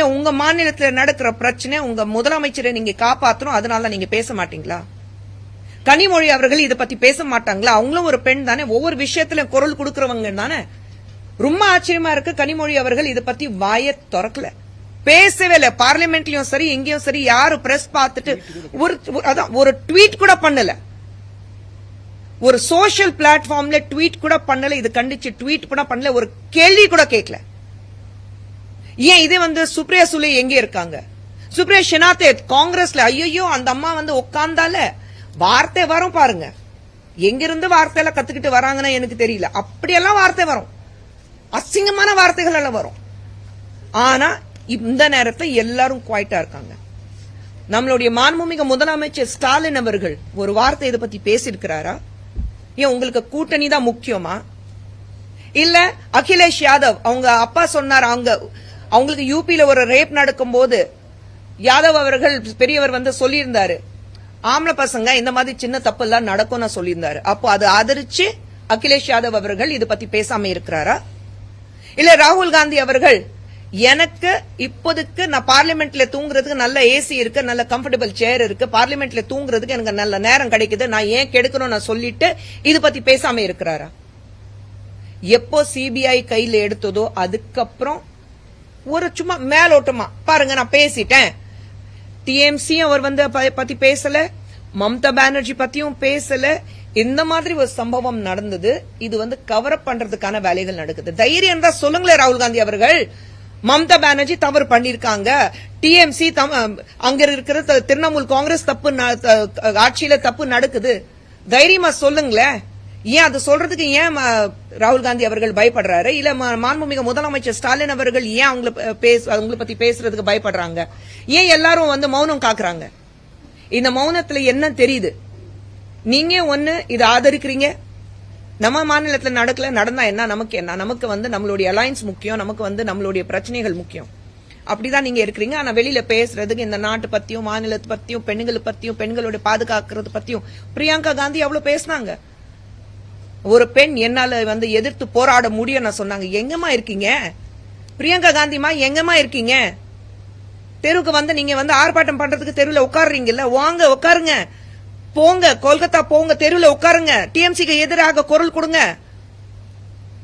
ஏன் உங்க மாநிலத்துல நடக்கிற பிரச்சனை உங்க முதலமைச்சரை நீங்க காப்பாத்தணும் அதனால நீங்க பேச மாட்டீங்களா? கனிமொழி அவர்கள் இத பத்தி பேச மாட்டாங்களா? அவங்களும் ஒரு பெண் தானே ஒவ்வொரு விஷயத்துல குரல் கொடுக்கறவங்க தானே. ரொம்ப ஆச்சரியமா இருக்கு கனிமொழி அவர்கள் இத பத்தி வாய திறக்கல. பேசவே இல்ல பார்லிமெண்ட்லயும் சரி எங்கேயும் சரி யாரு பிரஸ் பார்த்துட்டு ஒரு அதான் ஒரு ட்வீட் கூட பண்ணல. ஒரு சோசியல் பிளாட்ஃபார்ம்ல ட்வீட் கூட பண்ணல இது கண்டிச்சு ட்வீட் கூட பண்ணல ஒரு கேள்வி கூட கேட்கல. ஏன் இது வந்து சுப்ரியா சுலே எங்க இருக்காங்க? சுப்ரியா ஷெனாத்தே காங்கிரஸ்ல ஐயோ அந்த அம்மா வந்து உட்கார்ந்தால வார்த்தை வரும் பாருங்க. எங்கிருந்து வார்த்தையெல்லாம் கத்துக்கிட்டு வராங்கன்னு எனக்கு தெரியல. அப்படியெல்லாம் வார்த்தை வரும். அசிங்கமான வார்த்தைகள் எல்லாம் வரும். ஆனா இந்த நேரத்தை எல்லாரும் குவாய்ட்டா இருக்காங்க. நம்மளுடைய மாண்புமிகு முதலமைச்சர் ஸ்டாலின் அவர்கள் ஒரு வார்த்தை இதை பத்தி பேசியிருக்கிறாரா? ஏன் உங்களுக்கு கூட்டணி தான் முக்கியமா? இல்ல அகிலேஷ் யாதவ் அவங்க அப்பா சொன்னார் அவங்க அவங்களுக்கு யூபியில ஒரு ரேப் நடக்கும்போது யாதவ் அவர்கள் பெரியவர் வந்து சொல்லியிருந்தாரு ஆம்பளை பசங்க இந்த மாதிரி சின்ன தப்பு எல்லாம் நடக்கும்னு சொல்லியிருந்தாரு. அப்போ அது ஆதரிச்சு அகிலேஷ் யாதவ் அவர்கள் இது பத்தி பேசாம இருக்கிறாரா? இல்ல ராகுல் காந்தி அவர்கள் எனக்கு இப்போதைக்கு நான் பார்லிமெண்ட்ல தூங்குறதுக்கு நல்ல ஏசி இருக்கு நல்ல கம்ஃபர்டபுள் சேர் இருக்கு பார்லிமெண்ட்ல தூங்குறதுக்கு எனக்கு நல்ல நேரம் கிடைக்குது நான் ஏன் கெடுக்கணும் நான் சொல்லிட்டு இது பத்தி பேசாம இருக்கிறாரா? எப்போ சிபிஐ கையில எடுத்ததோ அதுக்கப்புறம் ஒரு சும்மா மேலோட்டமா. பாருங்க நான் பேசிட்டேன். டிஎம்சி அவர் வந்து ப- பத்தி பேசல. மம்தா பானர்ஜி பத்தியும் பேசல. இந்த மாதிரி ஒரு சம்பவம் நடந்தது. இது வந்து கவர் அப் பண்றதுக்கான வேலைகள் நடக்குது. தைரியம் தான் சொல்லுங்களேன் ராகுல் காந்தி அவர்கள். மம்தா பானர்ஜி தவறு பண்ணிருக்காங்க டிஎம்சி அங்க இருக்கிற திரிணாமுல் காங்கிரஸ் தப்பு ந- ஆட்சியில தப்பு நடக்குது. தைரியமா சொல்லுங்களேன். ஏன் அது சொல்றதுக்கு ஏன் ம- ராகுல் காந்தி அவர்கள் பயப்படுறாரு? இல்ல ம- மாண்புமிகு முதலமைச்சர் ஸ்டாலின் அவர்கள் ஏன் அவங்கள ப- பேச அவங்கள பத்தி பேசுறதுக்கு பயப்படுறாங்க? ஏன் எல்லாரும் வந்து மௌனம் காக்குறாங்க? இந்த மௌனத்துல என்ன தெரியுது? நீங்க ஒண்ணு இதை ஆதரிக்கிறீங்க? நம்ம மாநிலத்துல நடக்கல நடந்தா என்ன? நமக்கு என்ன? நமக்கு வந்து நம்மளுடைய அலையன்ஸ் முக்கியம் நமக்கு வந்து நம்மளுடைய பிரச்சனைகள் முக்கியம். அப்படிதான் நீங்க இருக்கிறீங்க. ஆனா வெளியில பேசுறதுக்கு இந்த நாட்டு பத்தியும் மாநிலத்தை பத்தியும் பெண்களை பத்தியும் பெண்களுடைய பாதுகாக்கிறது பத்தியும் பிரியங்கா காந்தி அவ்வளவு பேசினாங்க. ஒரு பெண் என்னால வந்து எதிர்த்து போராட முடியும் நான் சொன்னாங்க. எங்கம்மா இருக்கீங்க? பிரியங்கா காந்திமா எங்கம்மா இருக்கீங்க? தெருவுக்கு வந்து நீங்க வந்து ஆர்ப்பாட்டம் பண்றதுக்கு தெருவில் உட்காருறீங்கல்ல? வாங்க உட்காருங்க. போங்க கொல்கத்தா போங்க தெருவில் உட்காருங்க. டிஎம்சிக்கு எதிராக குரல் கொடுங்க.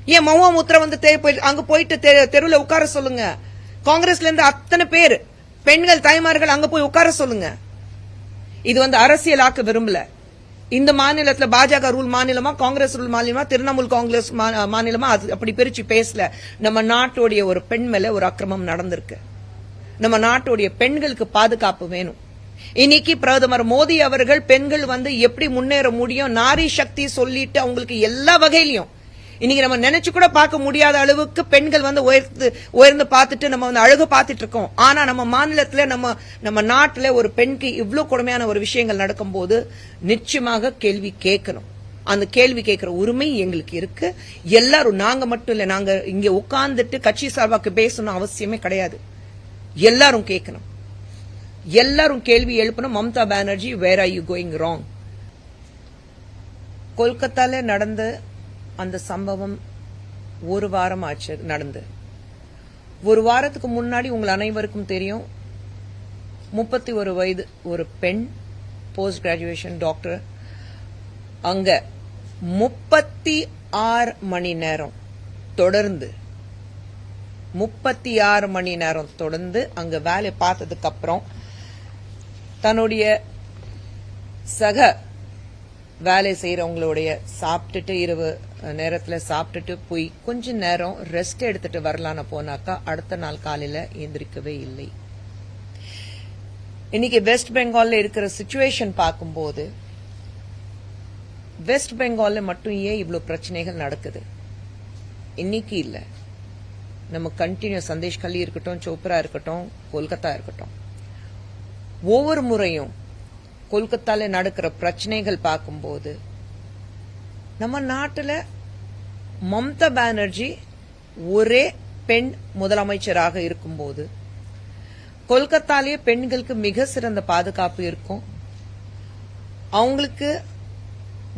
ஏன் மௌவா முத்திர வந்து தே- அங்க போயிட்டு தெ- உட்கார சொல்லுங்க. காங்கிரஸ்ல இருந்து அத்தனை பேர் பெண்கள் தாய்மார்கள் அங்க போய் உட்கார சொல்லுங்க. இது வந்து அரசியலாக்க விரும்பல. இந்த மாநிலத்துல பாஜக ரூல் மாநிலமா காங்கிரஸ் ரூல் மாநிலமா திரிணாமுல் காங்கிரஸ் மா- மாநிலமா அது அப்படி பிரிச்சு பேசல. நம்ம நாட்டுடைய ஒரு பெண் மேல ஒரு அக்கிரமம் நடந்திருக்கு. நம்ம நாட்டுடைய பெண்களுக்கு பாதுகாப்பு வேணும். இன்னைக்கு பிரதமர் மோடி அவர்கள் பெண்கள் வந்து எப்படி முன்னேற முடியும் நாரி சக்தி சொல்லிட்டு அவங்களுக்கு எல்லா வகையிலையும் இன்னைக்கு நம்ம நினைச்சு கூட பார்க்க முடியாத அளவுக்கு பெண்கள் வந்து உயர்ந்து உயர்ந்து பார்த்துட்டு நம்ம வந்து அழகு பார்த்துட்டு இருக்கோம். ஆனா நம்ம மாநிலத்துல நம்ம நம்ம நாட்டுல ஒரு பெண்க்கு இவ்வளவு கொடுமையான ஒரு விஷயங்கள் நடக்கும்போது நிச்சயமாக கேள்வி கேட்கணும். அந்த கேள்வி கேட்கிற உரிமை எங்களுக்கு இருக்கு. எல்லாரும் நாங்க மட்டும் இல்ல நாங்க இங்க உட்கார்ந்துட்டு கட்சி சார்பாக்கு பேசணும் அவசியமே கிடையாது. எல்லாரும் கேட்கணும். எல்லாரும் கேள்வி எழுப்பணும் Mamata Banerjee where are you going wrong கொல்கத்தால நடந்த அந்த சம்பவம் ஒரு வாரம் ஆச்சு நடந்து. ஒரு வாரத்துக்கு முன்னாடி உங்கள் அனைவருக்கும் தெரியும் முப்பத்தி ஒரு வயது ஒரு பெண் போஸ்ட் கிராஜுவேஷன் டாக்டர் அங்க முப்பத்தி ஆறு மணி நேரம் தொடர்ந்து முப்பத்தி ஆறு மணி நேரம் தொடர்ந்து அங்க வேலை பார்த்ததுக்கு அப்புறம் தன்னுடைய சக வேலை செய்யறவங்களுடைய சாப்பிட்டுட்டு இரவு நேரத்துல சாப்பிட்டுட்டு போய் கொஞ்ச நேரம் ரெஸ்ட் எடுத்துட்டு வரலான்னு போனாக்கா அடுத்த நாள் காலையில எந்திரிக்கவே இல்லை. இன்னைக்கு வெஸ்ட் பெங்கால்ல இருக்கிற சுச்சுவேஷன் பார்க்கும்போது வெஸ்ட் பெங்கால்ல மட்டும் ஏன் இவ்வளவு பிரச்சனைகள் நடக்குது? இன்னைக்கு இல்ல. நம்ம கண்டினியூ சந்தேஷ் கல்லி இருக்கட்டும் சோப்ரா இருக்கட்டும் கொல்கத்தா இருக்கட்டும். ஒவ்வொரு முறையும் கொல்கத்தால நடக்கிற பிரச்சனைகள் பார்க்கும்போது நம்ம நாட்டில் மம்தா பானர்ஜி ஒரே பெண் முதலமைச்சராக இருக்கும்போது கொல்கத்தாலேயே பெண்களுக்கு மிக சிறந்த பாதுகாப்பு இருக்கும். அவங்களுக்கு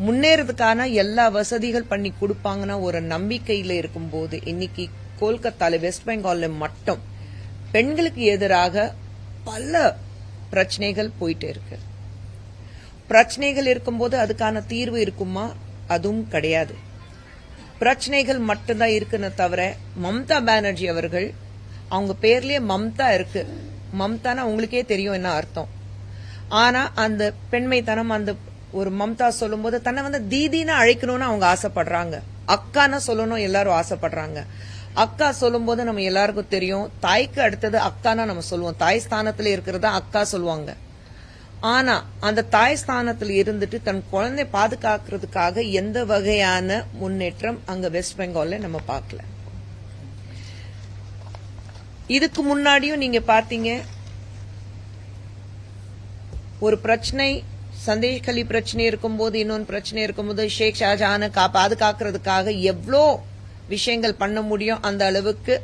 முன்னேறதுக்கான எல்லா வசதிகள் பண்ணி கொடுப்பாங்கன்னா ஒரு நம்பிக்கையில இருக்கும்போது இன்னைக்கு கொல்கத்தால வெஸ்ட் பெங்கால்ல மட்டும் பெண்களுக்கு எதிராக பல பிரச்சனைகள் போயிட்டு இருக்கு. பிரச்சனைகள் இருக்கும்போது அதுக்கான தீர்வு இருக்குமா? அதுவும் கிடையாது. பிரச்சனைகள் மட்டும்தான் இருக்குன்னு தவிர மம்தா பானர்ஜி அவர்கள் அவங்க பேர்லயே மம்தா இருக்கு. மம்தானா உங்களுக்கே தெரியும் என்ன அர்த்தம். ஆனா அந்த பெண்மைத்தனம் அந்த ஒரு மம்தா சொல்லும்போது தன்னை வந்து தீதின்னு அழைக்கணும்னு அவங்க ஆசைப்படுறாங்க. அக்கான்னு சொல்லணும் எல்லாரும் ஆசைப்படுறாங்க. அக்கா சொல்லும் போது நம்ம எல்லாருக்கும் தெரியும். தாய்க்கு அடுத்தது அக்கானா நம்ம சொல்லுவோம். தாய் ஸ்தானத்துல இருக்கிறதா அக்கா சொல்லுவாங்க. ஆனா அந்த தாய் ஸ்தானத்தில் இருந்துட்டு தன் குழந்தை பாதுகாக்கிறதுக்காக எந்த வகையான முன்னேற்றம் அங்க வெஸ்ட் பெங்கால்ல நம்ம பார்க்கல. இதுக்கு முன்னாடியும் நீங்க பாத்தீங்க ஒரு பிரச்சனை சந்தேஷ் கலி பிரச்சனை இருக்கும்போது இன்னொன்று பிரச்சனை இருக்கும்போது ஷேக் ஷாஜஹானை கா பாதுகாக்கிறதுக்காக எவ்வளோ விஷயங்கள் பண்ண முடியும் அந்த அளவுக்கு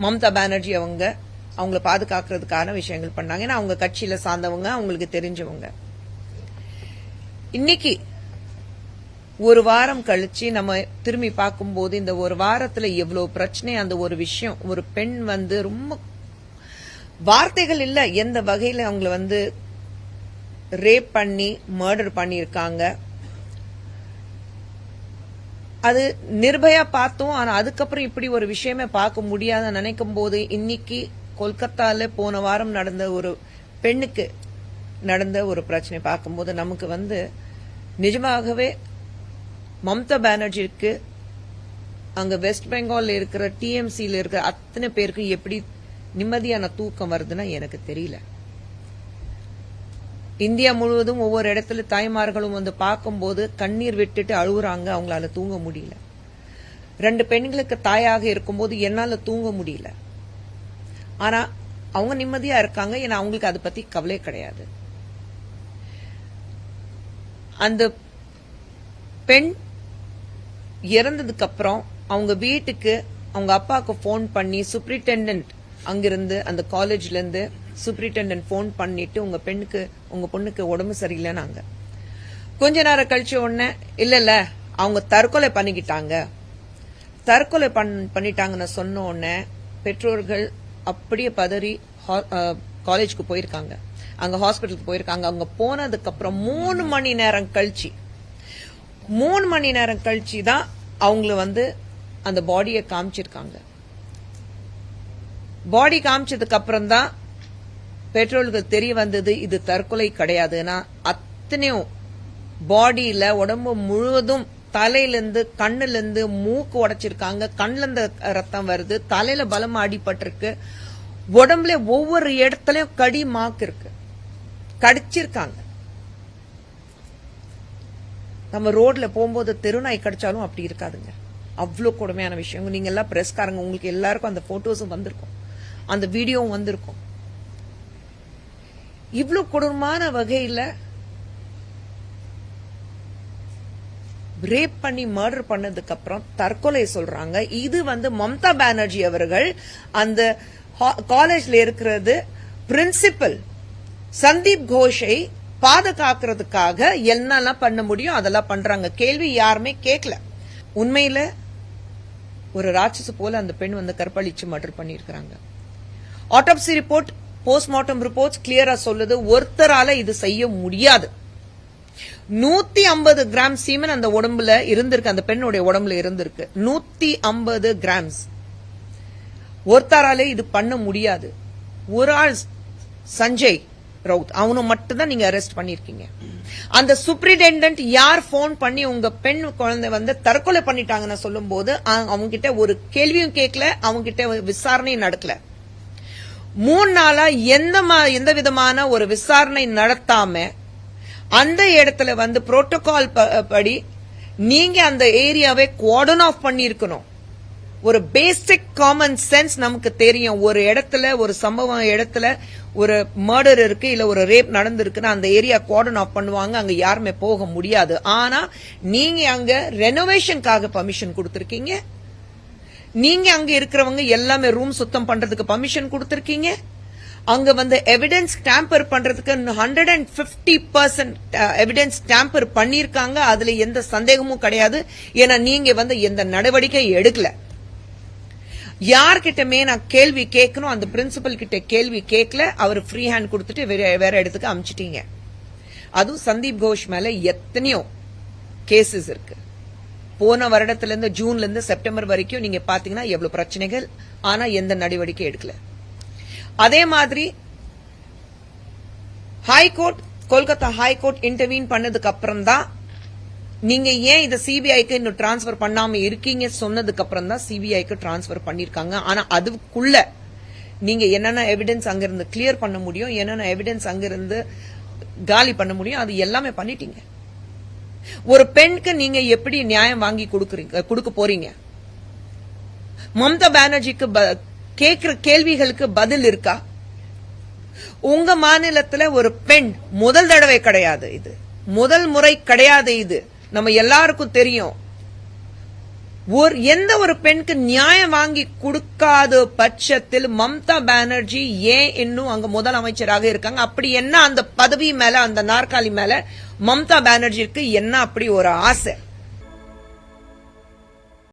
மம்தா பானர்ஜி அவங்க அவங்கள பாதுகாக்கிறதுக்கான விஷயங்கள் பண்ணாங்க. ஏன்னா அவங்க கட்சியில சார்ந்தவங்க அவங்களுக்கு தெரிஞ்சவங்க. இன்னைக்கு ஒரு வாரம் கழிச்சு நம்ம திரும்பி பார்க்கும்போது இந்த ஒரு வாரத்துல எவ்வளவு பிரச்சனை அந்த ஒரு விஷயம் ஒரு பெண் வந்து ரொம்ப வார்த்தைகள் இல்ல எந்த வகையில அவங்கள வந்து ரேப் பண்ணி மர்டர் பண்ணியிருக்காங்க. அது நிர்பயா பார்த்தோம் ஆனா அதுக்கப்புறம் இப்படி ஒரு விஷயமே பார்க்க முடியாத நினைக்கும் போது இன்னைக்கு கொல்கத்தால போன வாரம் நடந்த ஒரு பெண்ணுக்கு நடந்த ஒரு பிரச்சனை பார்க்கும்போது நமக்கு வந்து நிஜமாகவே மம்தா பானர்ஜிக்கு அங்க வெஸ்ட் பெங்காலில் இருக்கிற டிஎம்சியில் இருக்கிற அத்தனை பேருக்கு எப்படி நிம்மதியான தூக்கம் வருதுன்னா எனக்கு தெரியல. இந்தியா முழுவதும் ஒவ்வொரு இடத்துல தாய்மார்களும் வந்து பார்க்கும்போது கண்ணீர் விட்டுட்டு அழுகுறாங்க அவங்களால தூங்க முடியல. ரெண்டு பெண்களுக்கு தாயாக இருக்கும்போது என்னால தூங்க முடியல. ஆனா அவங்க நிம்மதியா இருக்காங்க. ஏன்னா அவங்களுக்கு அதை பத்தி கவலை கிடையாது. அந்த பெண் இறந்ததுக்கு அப்புறம் அவங்க வீட்டுக்கு அவங்க அப்பாவுக்கு ஃபோன் பண்ணி சூப்ரிண்டென்டென்ட் அங்கிருந்து அந்த காலேஜ்ல இருந்து சூப்ரிண்டென்டென்ட் ஃபோன் பண்ணிட்டு உங்க பெண்ணுக்கு உங்க பொண்ணுக்கு உடம்பு சரியில்லைன்னாங்க. கொஞ்ச நேரம் கழிச்ச உடனே இல்ல இல்ல அவங்க தற்கொலை பண்ணிக்கிட்டாங்க. தற்கொலை பண்- பண்ணிட்டாங்கன்னு சொன்ன உடனே பெற்றோர்கள் அப்படியே பதறி காலேஜ்க்கு போயிருக்காங்க. அங்க ஹாஸ்பிட்டலுக்கு போயிருக்காங்க. அவங்க போனதுக்கு அப்புறம் மூணு மணி நேரம் கழிச்சு மூணு மணி நேரம் கழிச்சு தான் அவங்கள வந்து அந்த பாடியை காமிச்சிருக்காங்க. பாடி காமிச்சதுக்கு அப்புறம் தான் பெட்ரோலுக்கு தெரிய வந்தது இது தற்கொலை கிடையாதுன்னா அத்தனையும் பாடியில உடம்பு முழுவதும் தலையிலேருந்து கண்ணுலேருந்து மூக்கு உடைச்சிருக்காங்க. கண்ணுலேருந்து ரத்தம் வருது. தலையில பலமாக அடிபட்டிருக்கு. உடம்புல ஒவ்வொரு இடத்துலயும் கடி மாக்கு இருக்கு. கடிச்சிருக்காங்க. நம்ம ரோட்ல போகும்போது தெருநாய் கடிச்சாலும் அப்படி இருக்காதுங்க. அவ்வளோ கொடுமையான விஷயம். நீங்க எல்லாம் பிரஸ்காரங்க உங்களுக்கு எல்லாருக்கும் அந்த போட்டோஸும் வந்திருக்கும். அந்த வீடியோவும் வந்திருக்கும். இவ்வளோ கொடூரமான வகையில ரேப் பண்ணி மர்டர் பண்ணதுக்கு அப்புறம் தற்கொலை சொல்றாங்க. இது வந்து மம்தா பானர்ஜி அவர்கள் அந்த காலேஜ்ல இருக்கிறது பிரின்சிபல் சந்தீப் கோஷை பாதுகாக்கிறதுக்காக என்னெல்லாம் பண்ண முடியும் அதெல்லாம் பண்றாங்க. கேள்வி யாருமே கேட்கல. உண்மையில ஒரு ராட்சசு போல அந்த பெண் வந்து கற்பழிச்சு மர்டர் பண்ணியிருக்கிறாங்க. ஆட்டோப்சி ரிப்போர்ட் போஸ்ட்மார்ட்டம் ரிப்போர்ட்ஸ் கிளியரா சொல்லுது. ஒருத்தரால இது செய்ய முடியாது. நூத்தி ஐம்பது கிராம் சீமன் அந்த உடம்புல இருந்திருக்கு அந்த பெண்ணுடைய உடம்புல இருந்திருக்கு. நூத்தி ஐம்பது கிராம்ஸ். ஒருத்தராலே இது பண்ண முடியாது. ஒரு ஆள் சஞ்சய் ரவுத் அவனை மட்டும்தான் நீங்க அரெஸ்ட் பண்ணிருக்கீங்க. அந்த சூப்பரிண்டென்டென்ட் யார் போன் பண்ணி உங்க பெண் குழந்தை வந்து தற்கொலை பண்ணிட்டாங்கன்னு சொல்லும் போது அவங்க கிட்ட ஒரு கேள்வியும் கேட்கல அவங்க கிட்ட விசாரணையும் நடக்கல. மூணு நாளா எந்த மா- எந்த விதமான ஒரு விசாரணை நடத்தாம அந்த இடத்துல வந்து புரோட்டோகால் படி நீங்க அந்த ஏரியாவை குவார்டன் ஆஃப் பண்ணியிருக்கணும். ஒரு பேசிக் காமன் சென்ஸ் நமக்கு தெரியும். ஒரு இடத்துல ஒரு சம்பவம் இடத்துல ஒரு மர்டர் இருக்கு இல்ல ஒரு ரேப் நடந்திருக்குன்னா அந்த ஏரியா குவார்டன் ஆஃப் பண்ணுவாங்க அங்க யாருமே போக முடியாது. ஆனா நீங்க அங்க ரெனோவேஷனுக்காக பர்மிஷன் கொடுத்திருக்கீங்க. நீங்க அங்க இருக்கிறவங்க எல்லாமே ரூம் சுத்தம் பண்றதுக்கு பர்மிஷன் கொடுத்திருக்கீங்க. அங்க வந்து எவிடன்ஸ் டேம்பர் பண்றதுக்கு hundred and fifty percent evidence tamper பண்ணிருக்காங்க அதுல எந்த சந்தேகமும் கிடையாது. ஏன்னா நீங்க வந்து எந்த நடவடிக்கை எடுக்கல. யார்கிட்டமே நான் கேள்வி கேட்கணும். அந்த பிரின்சிபல் கிட்ட கேள்வி கேட்கல. அவர் ஃப்ரீ ஹேண்ட் கொடுத்துட்டு வேற இடத்துக்கு அமிச்சிட்டீங்க. அதுவும் சந்தீப் கோஷ் மேல எத்தனையோ கேசஸ் இருக்கு. போன வருடத்துல இருந்து ஜூன்ல இருந்து செப்டம்பர் வரைக்கும் நீங்க பாத்தீங்கன்னா எவ்வளவு பிரச்சனைகள். ஆனா எந்த நடவடிக்கை எடுக்கல. அதே மாதிரி ஹைகோர்ட் கொல்கத்தா ஹைகோர்ட் இன்டர்வீன் பண்ணதுக்கு அப்புறம் தான் நீங்க ஏன் இதை சிபிஐக்கு இன்னும் டிரான்ஸ்பர் பண்ணாம இருக்கீங்க சொன்னதுக்கு அப்புறம் தான் சிபிஐக்கு டிரான்ஸ்பர் பண்ணிருக்காங்க. ஆனா அதுக்குள்ள நீங்க என்னென்ன எவிடன்ஸ் அங்கிருந்து கிளியர் பண்ண முடியும் என்னென்ன எவிடன்ஸ் அங்கிருந்து காலி பண்ண முடியும் அது எல்லாமே பண்ணிட்டீங்க. ஒரு பெண்ணுக்கு நீங்க எப்படி நியாயம் வாங்கி கொடுக்குறீங்க கொடுக்க போறீங்க? மம்தா பானர்ஜிக்கு ப- கேக்குற கேள்விகளுக்கு பதில் இருக்கா? உங்க மாநிலத்துல ஒரு பெண் முதல் தடவை கிடையாது இது. முதல் முறை கிடையாது இது. நம்ம எல்லாருக்கும் தெரியும். ஒரு எந்த ஒரு பெண்ணுக்கு நியாயம் வாங்கி கொடுக்காத பட்சத்தில் மம்தா பானர்ஜி ஏன் இன்னும் அங்க முதலமைச்சராக இருக்காங்க? அப்படி என்ன அந்த பதவி மேல அந்த நாற்காலி மேல மம்தா பானர்ஜிக்கு என்ன அப்படி ஒரு ஆசை?